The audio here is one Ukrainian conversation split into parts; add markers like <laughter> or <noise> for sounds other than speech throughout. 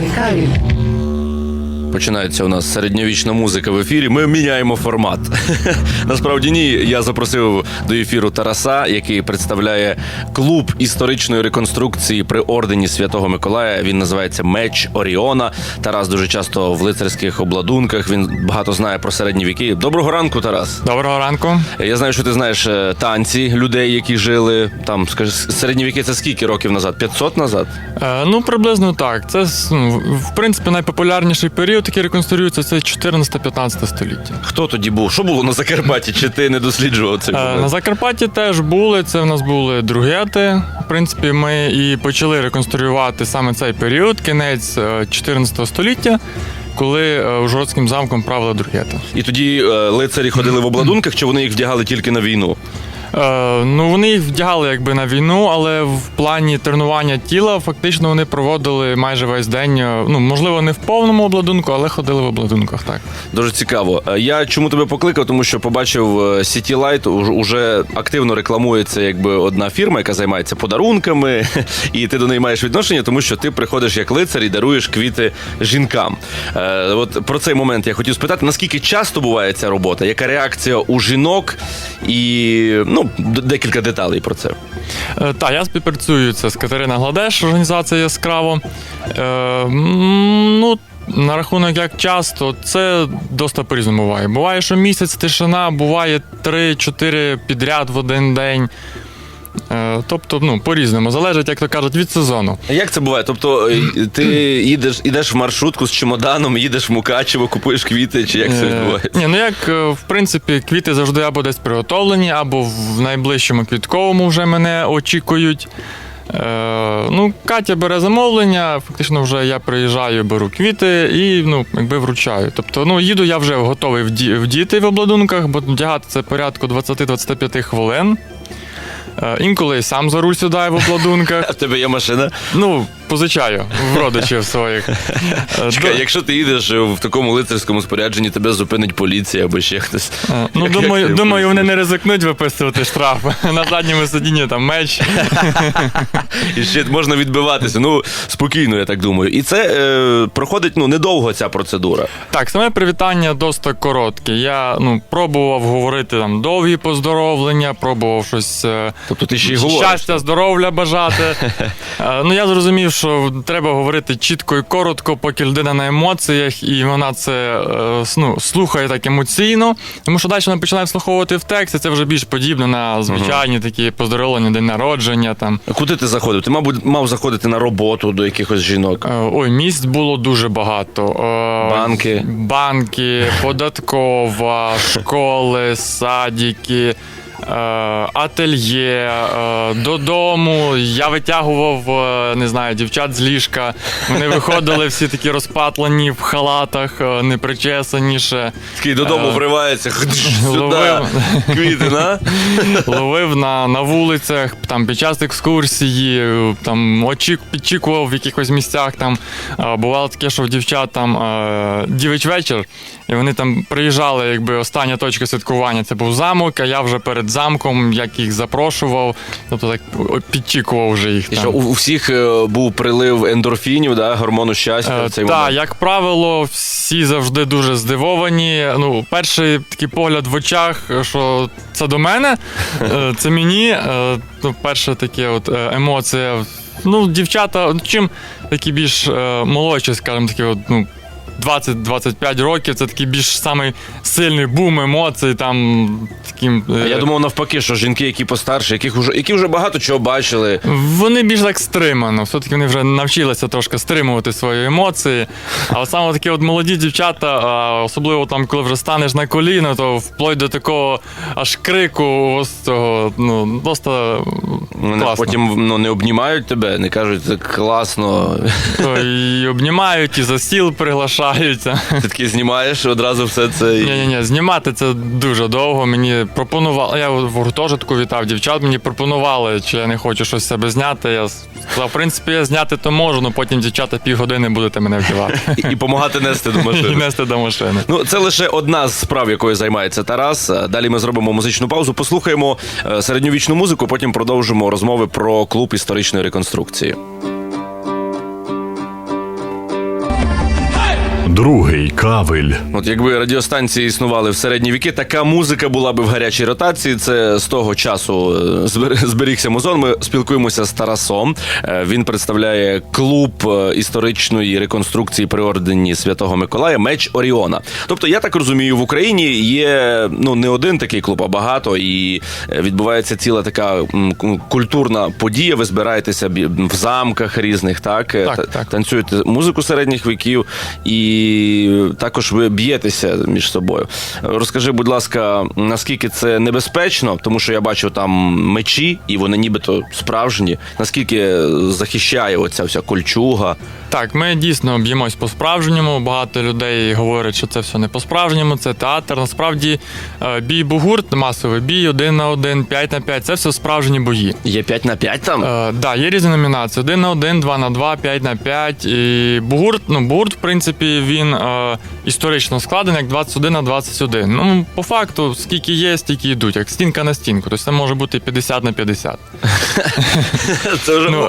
Recalho. Починається у нас середньовічна музика в ефірі. Ми міняємо формат. <laughs> Насправді ні. Я запросив до ефіру Тараса, який представляє клуб історичної реконструкції при ордені Святого Миколая. Він називається Меч Оріона. Тарас дуже часто в лицарських обладунках. Він багато знає про середні віки. Доброго ранку, Тарас. Доброго ранку. Я знаю, що ти знаєш е, танці людей, які жили там. Скажи, середні віки це скільки років назад? 500 назад? Е, ну, приблизно так. Це ну, в принципі найпопулярніший період, який реконструюється, це 14-15 століття. Хто тоді був? Що було на Закарпатті? Чи ти не досліджував цей Е, на Закарпатті теж були. Це в нас були другети. В принципі, ми і почали реконструювати саме цей період, кінець е, 14 століття, коли е, Ужгородським замком правила другета. І тоді е, лицарі ходили в обладунках, чи вони їх вдягали тільки на війну? Е, ну, вони їх вдягали якби на війну, але в плані тренування тіла фактично вони проводили майже весь день. е, Ну, можливо, не в повному обладунку, але ходили в обладунках, так. Дуже цікаво. Е, Я чому тебе покликав? Тому що побачив City Light, уж- уже активно рекламується якби одна фірма, яка займається подарунками, <laughs> і ти до неї маєш відношення, тому що ти приходиш як лицар і даруєш квіти жінкам. От про цей момент я хотів спитати, наскільки часто буває ця робота? Яка реакція у жінок? І ну декілька деталей про це. Е, Так, я співпрацюю це з Катерина Гладеш, організація яскраво. Е, ну, на рахунок як часто, це досить по-різному буває. Буває, що місяць тишина, буває 3-4 підряд в один день. Е, тобто, ну, по-різному. Залежить, як то кажуть, від сезону. А Як це буває? Тобто е, ти їдеш, ідеш в маршрутку з чемоданом, їдеш в Мукачево, купуєш квіти, чи як це Е, відбувається? Ні, ну як в принципі, квіти завжди або десь приготовлені, або в найближчому квітковому вже мене очікують. Е, ну, Катя бере замовлення, фактично вже я приїжджаю, беру квіти і ну, якби вручаю. Тобто, ну, їду я вже готовий вдіти в обладунках, бо вдягати це порядку 20-25 хвилин. Е, інколи сам за руль сідаю в обладунках. А <laughs> в тебе є машина? Ну, позичаю в родичів своїх. <laughs> Чекай, до- якщо ти їдеш в такому лицарському спорядженні, тебе зупинить поліція або ще хтось. Е, Ну, Як- як думаю, ти думаю, вони не ризикнуть виписувати штраф. <laughs> На задньому сидінні там меч. І ще можна відбиватися. Ну спокійно, я так думаю. І це е, проходить ну недовго ця процедура. Так, саме привітання досить коротке. Я ну, пробував говорити там довгі поздоровлення, пробував щось. е, Тобто ти ще й говориш. Щастя, здоров'я бажати. <laughs> Е, ну я зрозумів, що треба говорити чітко і коротко, поки людина на емоціях, і вона це е, ну, слухає так емоційно. Тому що далі вона починає вслуховувати в тексті, це вже більш подібно на звичайні такі поздоровлення, день народження. Там. Куди ти заходив? Ти, мабуть, мав заходити на роботу до якихось жінок. Е, Ой, місць було дуже багато. Е, Банки. Банки, <laughs> податкова, школи, садики. Е, Ательє е, додому. Я витягував, е, не знаю, дівчат з ліжка. Вони виходили всі такі розпатлені в халатах, непричесані ще. Такий додому вривається. Сюди. ловив. Квіти, на? Ловив на, на вулицях, там під час екскурсії, там очік, підчікував в якихось місцях. Там бувало таке, що в дівчат там дівич вечір, і вони там приїжджали, якби остання точка святкування. Це був замок, а я вже перед замком, як їх запрошував, тобто так підчікував вже їх. І там. що у, у всіх е, був прилив ендорфінів, да, гормону щастя в цей Так, момент. як правило, всі завжди дуже здивовані. Ну, перший такий погляд в очах, що це до мене, е, це мені. е, Ну, перша таке от е, емоція. Ну, дівчата, ну, чим такі більш е, молодші, скажімо, такі, от, ну. 20-25 років це такий більш самий сильний бум емоцій. Там таким е, я думав навпаки, що жінки, які постарші, яких уже, які вже багато чого бачили. Вони більш так стримано. Все-таки вони вже навчилися трошки стримувати свої емоції. А саме такі от молоді дівчата, а, особливо там, коли вже станеш на коліно, то вплоть до такого аж крику, ось цього, ну, просто Вони класно. потім ну, не обнімають тебе, не кажуть, це класно. То і обнімають, і за стіл приглашають. Ти таки знімаєш одразу все це. і- Ні, ні, ні, знімати це дуже довго. Мені пропонували. Я в гуртожитку вітав дівчат. Мені пропонували, чи я не хочу щось з себе зняти. Я сказав, в принципі, я зняти то можу, але потім дівчата півгодини будете мене вдівати. І допомагати нести до <laughs> І машини. нести до машини. Ну, це лише одна з справ, якою займається Тарас. Е, Далі ми зробимо музичну паузу, послухаємо е, середньовічну музику, потім продовжимо розмови про клуб історичної реконструкції. Другий кавель. От якби радіостанції існували в середні віки, така музика була би в гарячій ротації. Це з того часу е, зберігся музон. Ми спілкуємося з Тарасом. Е, Він представляє клуб е, історичної реконструкції при ордені Святого Миколая Меч Оріона. Тобто, я так розумію, в Україні є ну не один такий клуб, а багато, і відбувається ціла така культурна подія. Ви збираєтеся в замках різних, так, Так, та- так. танцюєте музику середніх віків і також ви б'єтеся між собою. Розкажи, будь ласка, наскільки це небезпечно, тому що я бачу там мечі, і вони нібито справжні. Наскільки захищає оця вся кольчуга? Так, ми дійсно б'ємось по-справжньому. Багато людей говорять, що це все не по-справжньому, це театр. Насправді е, бій бугурт, масовий бій, один на один, п'ять на п'ять це все справжні бої. Є 5 на 5 там? Е, да, є різні номінації: один на один, два на два, п'ять на п'ять. І бугурт, ну бугурт, в принципі, він е, історично складений як 21 на 21. Ну, по факту, скільки є, стільки йдуть, як стінка на стінку. Тобто це може бути 50 на 50. <laughs> Це вже ну.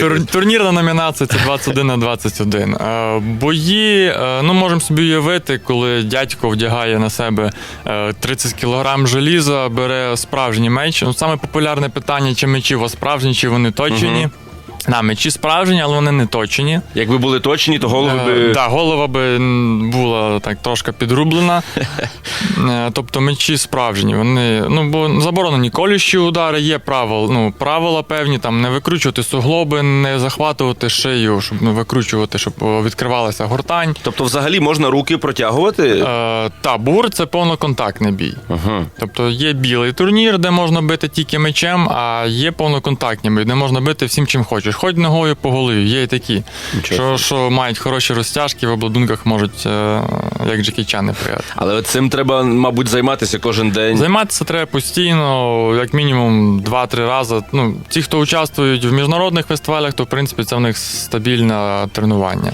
Тур, турнірна номінація це 21 на 21. Е, Бої, е, ну можемо собі уявити, коли дядько вдягає на себе е, 30 кг желіза, бере справжній меч. Ну, саме популярне питання, чи мечі у вас справжні, чи вони точені. Да, мечі справжні, але вони не точені. Якби були точні, то голови Е, би. да, голова би була так трошки підрублена. <laughs> Е, Тобто мечі справжні. Вони, ну, бо заборонені колющі удари, є правил, ну, правила певні, там не викручувати суглоби, не захватувати шию, щоб не викручувати, щоб відкривалася гортань. Тобто, взагалі можна руки протягувати. Е, та, бур це повноконтактний бій. Ага. Тобто є білий турнір, де можна бити тільки мечем, а є повноконтактні бій, де можна бити всім, чим хочеш. Хоч ногою по голові, є і такі, що, що мають хороші розтяжки, в обладунках можуть, е, як Джекі Чани прияти. Але цим треба, мабуть, займатися кожен день. Займатися треба постійно, як мінімум 2-3 рази. Ну, ті, хто участвують в міжнародних фестивалях, то в принципі це в них стабільне тренування.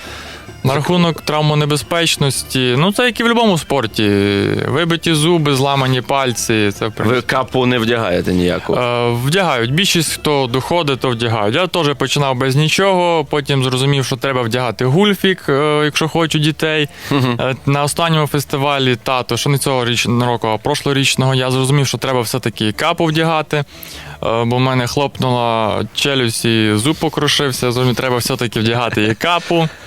На рахунок травмонебезпечності, ну це як і в будь-якому спорті. Вибиті зуби, зламані пальці. Це. Ви капу не вдягаєте ніяку. Е, Вдягають. Більшість, хто доходить, то вдягають. Я теж починав без нічого, потім зрозумів, що треба вдягати гульфік, е, якщо хочу дітей. Е, На останньому фестивалі тато, що не цього річ року, а прошлорічного, я зрозумів, що треба все-таки капу вдягати. Е, Бо в мене хлопнула челюсть і зуб покрушився, зрозумів, треба все-таки вдягати і капу. <laughs>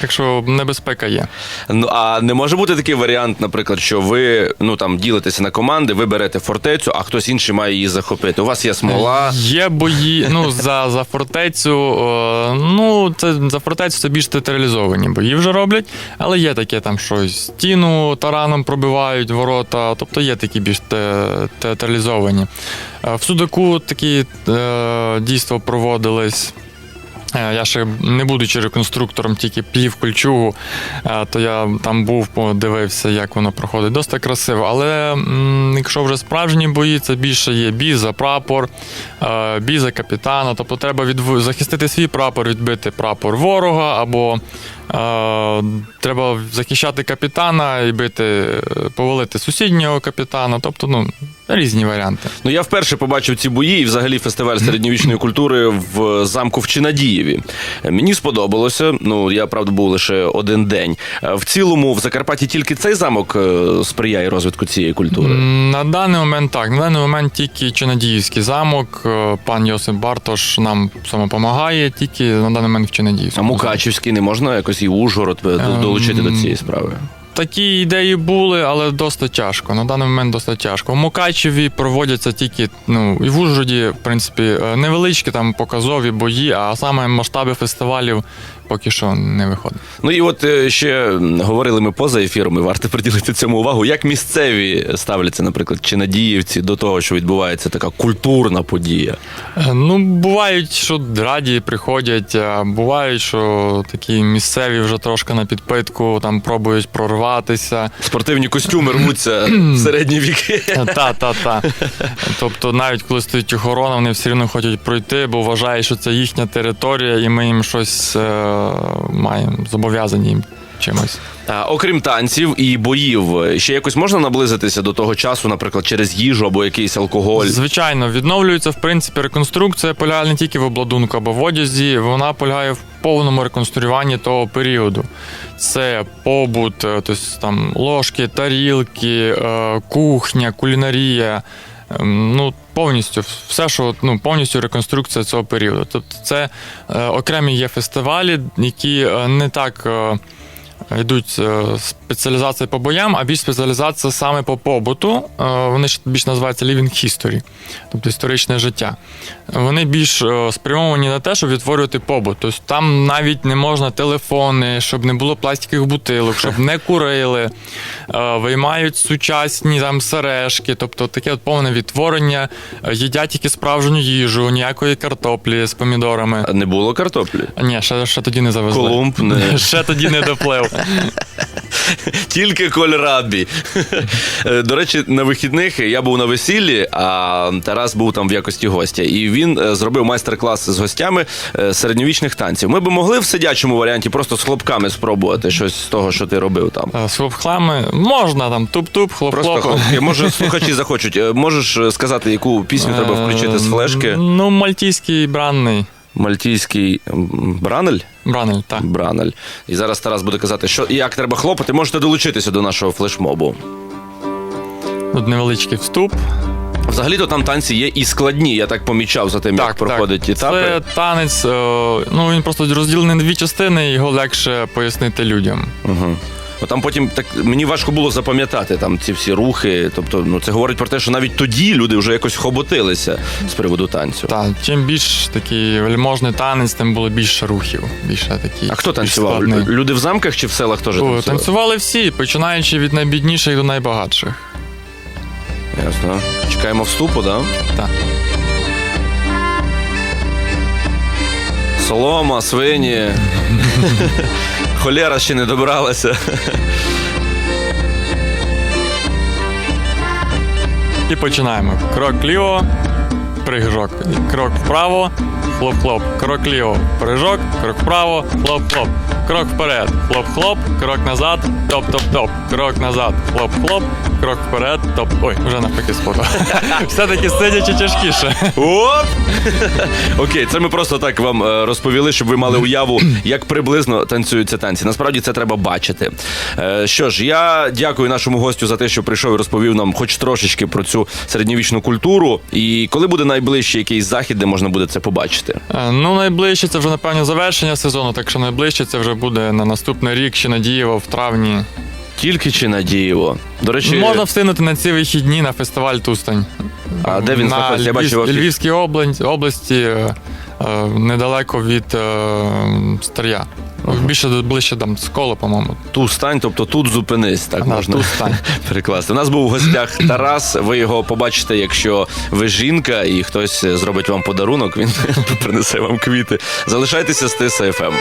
Так що небезпека є. Ну а не може бути такий варіант, наприклад, що ви ну там ділитеся на команди, ви берете фортецю, а хтось інший має її захопити. У вас є смола. Є бої, ну за, за фортецю. е, ну, це за фортецю це більш театралізовані бої вже роблять, але є таке там щось стіну тараном пробивають ворота, тобто є такі більш те, театралізовані. Е, В Судаку такі е, дійства проводились. Е, Я ще не будучи реконструктором, тільки плів кольчугу, то я там був, подивився, як воно проходить. Досить красиво. Але якщо вже справжні бої, це більше є бій за прапор, бій за капітана. Тобто треба відв... захистити свій прапор, відбити прапор ворога, або треба захищати капітана і бити, повалити сусіднього капітана. Тобто, ну, різні варіанти. Ну я вперше побачив ці бої і взагалі фестиваль середньовічної культури в замку в Чинадієві. Мені сподобалося. Ну я правда був лише один день. В цілому, в Закарпатті тільки цей замок е, сприяє розвитку цієї культури. На даний момент так. На даний момент тільки Чинадіївський замок. е, Пан Йосип Бартош нам допомагає, тільки на даний момент в А Мукачівський не можна якось і Ужгород е, долучити до цієї справи. Такі ідеї були, але досить тяжко. На даний момент досить тяжко. В Мукачеві проводяться тільки, ну і в Ужгороді, в принципі, е, невеличкі там показові бої, а саме масштаби фестивалів поки що не виходить. Ну і от е, ще говорили ми поза ефіром, і варто приділити цьому увагу. Як місцеві ставляться, наприклад, чи надіївці до того, що відбувається така культурна подія? Е, Ну, бувають, що раді приходять, а бувають, що такі місцеві вже трошки на підпитку там пробують прорватися. Спортивні костюми рвуться в середні віки. Та, та, та. Тобто, навіть коли стоїть охорона, вони все одно хочуть пройти, бо вважають, що це їхня територія, і ми їм щось е, маємо зобов'язані їм чимось. А, окрім танців і боїв, ще якось можна наблизитися до того часу, наприклад, через їжу або якийсь алкоголь. Звичайно, відновлюється в принципі реконструкція полягає не тільки в обладунку або в одязі, вона полягає в повному реконструюванні того періоду. Це побут, е, тобто там ложки, тарілки, е, кухня, кулінарія. ем, Ну, повністю все, що ну, повністю реконструкція цього періоду. Тобто, це е, окремі є фестивалі, які е, не так. Йдуть е, спеціалізація по боям, а більш спеціалізація саме по побуту. Е, Вони ж більш називаються living history, тобто історичне життя. Вони більш е, спрямовані на те, щоб відтворювати побут. Тобто там навіть не можна телефони, щоб не було пластикових бутилок, щоб не курили, виймають сучасні там сережки, тобто таке от повне відтворення, їдять тільки справжню їжу, ніякої картоплі з помідорами. Не було картоплі. Ні, ще, ще тоді не завезли. Колумб не. <laughs> Ще тоді не доплив. <laughs> Тільки кольрабі. Е, До речі, на вихідних я був на весіллі, а Тарас був там в якості гостя. І він е, зробив майстер-клас з гостями е, середньовічних танців. Ми би могли в сидячому варіанті просто з хлопками спробувати щось з того, що ти робив там. З хлопхлами можна там туп-туп, Просто хлоп-хлоп. <laughs> Може, слухачі захочуть. Можеш сказати, яку пісню треба включити з флешки? Ну, мальтійський бранний. Мальтійський Бранель? Бранель, так. Бранель. І зараз Тарас буде казати, що і як треба хлопати. Можете долучитися до нашого флешмобу. Тут невеличкий вступ. Взагалі-то там танці є і складні, я так помічав за тим, як проходять етапи. Це танець, е, ну він просто розділений на дві частини, його легше пояснити людям. Угу. Ну, там потім так мені важко було запам'ятати там ці всі рухи. Тобто, ну це говорить про те, що навіть тоді люди вже якось хоботилися з приводу танцю. Так, чим більш такий вельможний танець, тим було більше рухів. Більше такі. А хто танцював? Люди в замках чи в селах теж танцювали? Танцювали всі, починаючи від найбідніших до найбагатших. Ясно. Чекаємо вступу, да? Так. Солома, свині. <laughs> Холера ще не добралася. І починаємо. Крок ліво, прыжок. Крок вправо, хлоп-хлоп. Крок ліво, прыжок, крок вправо, хлоп-хлоп. Крок вперед, хлоп-хлоп, крок назад, топ-топ-топ. Крок назад, хлоп-хлоп, крок вперед, топ. Ой, вже навпаки спото. <laughs> Все-таки сидячи тяжкіше. Оп! <laughs> Окей, це ми просто так вам е, розповіли, щоб ви мали уяву, як приблизно танцюються танці. Насправді це треба бачити. Е, Що ж, я дякую нашому гостю за те, що прийшов і розповів нам хоч трошечки про цю середньовічну культуру. І коли буде найближчий якийсь захід, де можна буде це побачити? Е, Ну, найближче це вже, напевно, завершення сезону, так що найближче це вже буде на наступний рік чи на Дієво в травні. Тільки чи Надієво? До речі, Можна встигнути на ці вихідні на фестиваль Тустань. А де він на знаходиться? Я бачив афішу. Львівській області, області е, е, недалеко від е, Старя. Більше ближче там скола, по-моєму. ту стань, тобто тут зупинись, так Да, можна Тустань. <laughs> перекласти. У нас був у гостях Тарас. Ви його побачите, якщо ви жінка і хтось зробить вам подарунок, він <laughs> принесе вам квіти. Залишайтеся з ТСФМ.